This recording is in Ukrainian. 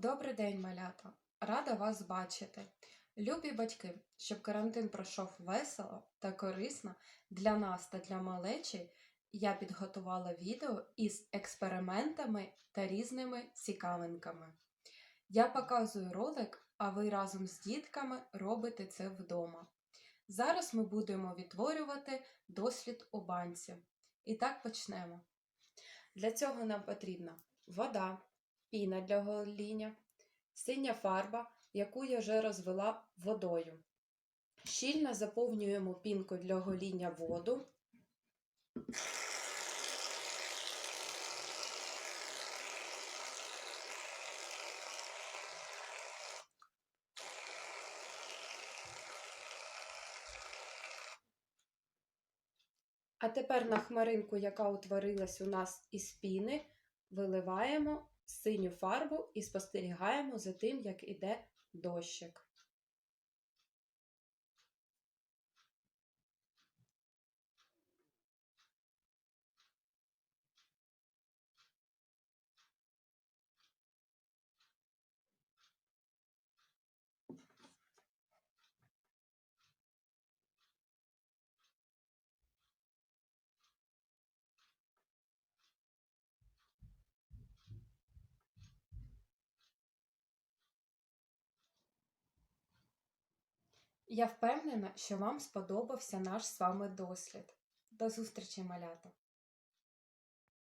Добрий день, малята! Рада вас бачити. Любі батьки, щоб карантин пройшов весело та корисно для нас та для малечі, я підготувала відео із експериментами та різними цікавинками. Я показую ролик, а ви разом з дітками робите це вдома. Зараз ми будемо відтворювати дослід у банці. І так почнемо. Для цього нам потрібна вода, піна для гоління, синя фарба, яку я вже розвела водою. Щільно заповнюємо пінку для гоління воду. А тепер на хмаринку, яка утворилась у нас із піни, виливаємо синю фарбу і спостерігаємо за тим, як іде дощик. Я впевнена, що вам сподобався наш з вами дослід. До зустрічі, малята!